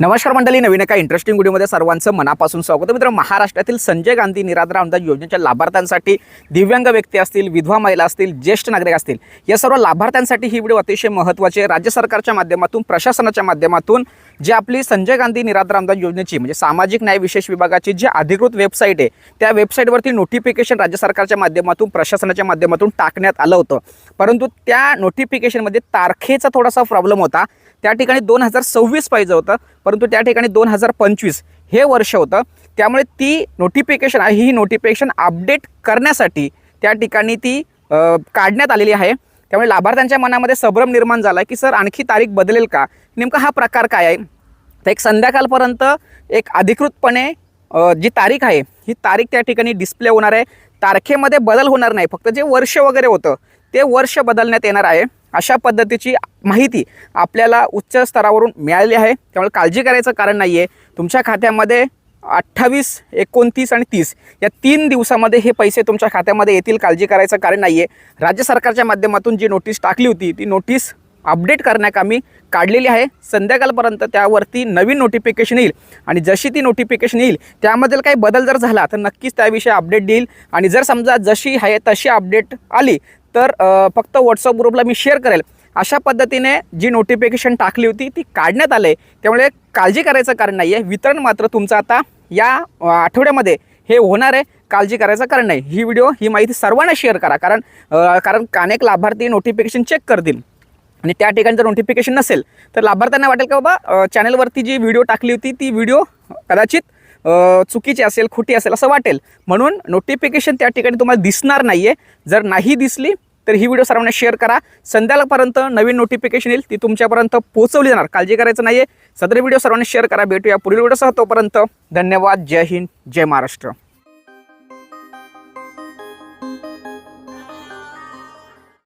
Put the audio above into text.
नमस्कार मंडळी नवीन एका इंटरेस्टिंग व्हिडिओमध्ये सर्वांचं मनापासून स्वागत. मित्र महाराष्ट्रातील संजय गांधी निराधार अनुदान योजनेच्या लाभार्थ्यांसाठी दिव्यांग व्यक्ती असतील विधवा महिला असतील ज्येष्ठ नागरिक असतील या सर्व लाभार्थ्यांसाठी ही व्हिडिओ अतिशय महत्त्वाची आहे. राज्य सरकारच्या माध्यमातून प्रशासनाच्या माध्यमातून जे आपली संजय गांधी निराधार अनुदान योजनेची म्हणजे सामाजिक न्याय विशेष विभागाची जी अधिकृत वेबसाईट आहे त्या वेबसाईटवरती नोटिफिकेशन राज्य सरकारच्या माध्यमातून प्रशासनाच्या माध्यमातून टाकण्यात आलं होतं. परंतु त्या नोटिफिकेशनमध्ये तारखेचा थोडासा प्रॉब्लेम होता. त्या ठिकाणी दोन हजार सव्वीस पाहिजे होतं परंतु त्या ठिकाणी दोन हजार पंचवीस हे वर्ष होतं. त्यामुळे ती नोटिफिकेशन आहे ही नोटिफिकेशन अपडेट करण्यासाठी त्या ठिकाणी ती काढण्यात आलेली आहे. त्यामुळे लाभार्थ्यांच्या मनामध्ये संभ्रम निर्माण झाला की सर आणखी तारीख बदलेल का? नेमका हा प्रकार काय आहे? तर एक संध्याकाळपर्यंत एक अधिकृतपणे जी तारीख आहे ही तारीख त्या ठिकाणी डिस्प्ले होणार आहे. तारखेमध्ये बदल होणार नाही फक्त जे वर्ष वगैरे होतं ते वर्ष बदलण्यात येणार आहे. अशा पद्धतीची माहिती आपल्याला उच्च स्तरावरून मिळाली आहे. त्यामुळे काळजी करायचं कारण नाही आहे तुमच्या खात्यामध्ये अठ्ठावीस एकोणतीस आणि तीस या तीन दिवसामध्ये हे पैसे तुमच्या खात्यामध्ये येतील काळजी करायचं कारण नाही आहे राज्य सरकारच्या माध्यमातून जी नोटीस टाकली होती ती नोटीस अपडेट करण्याकामी काढलेली आहे. संध्याकाळपर्यंत त्यावरती नवीन नोटिफिकेशन येईल आणि जशी ती नोटिफिकेशन येईल त्यामधील काही बदल जर झाला तर नक्कीच त्याविषयी अपडेट देईल. आणि जर समजा जशी आहे तशी अपडेट आली तर फक्त व्हॉट्सअप ग्रुपला मी शेअर करेल. अशा पद्धतीने जी नोटिफिकेशन टाकली होती ती काढण्यात आले. त्यामुळे काळजी करायचं कारण नाही आहे वितरण मात्र तुमचं आता या आठवड्यामध्ये हे होणार आहे. काळजी करायचं कारण नाही. ही व्हिडिओ ही माहिती सर्वांना शेअर करा. कारण कारण अनेक लाभार्थी नोटिफिकेशन चेक करतील. आणि त्या ठिकाणी जर नोटिफिकेशन नसेल तर लाभार्थ्यांना वाटेल का बाबा चॅनलवरती जी व्हिडिओ टाकली होती ती व्हिडिओ कदाचित चुकीची असेल खोटी असेल असं वाटेल. म्हणून नोटिफिकेशन त्या ठिकाणी तुम्हाला दिसणार नाही आहे जर नाही दिसली तर ही व्हिडिओ सर्वांना शेअर करा. संध्याकाळपर्यंत नवीन नोटिफिकेशन येईल ती तुमच्यापर्यंत पोहोचवली जाणार. काळजी करायचं नाही आहे सदर व्हिडिओ सर्वांना शेअर करा. भेटूया पुढील व्हिडिओसह तोपर्यंत धन्यवाद. जय हिंद. जय महाराष्ट्र.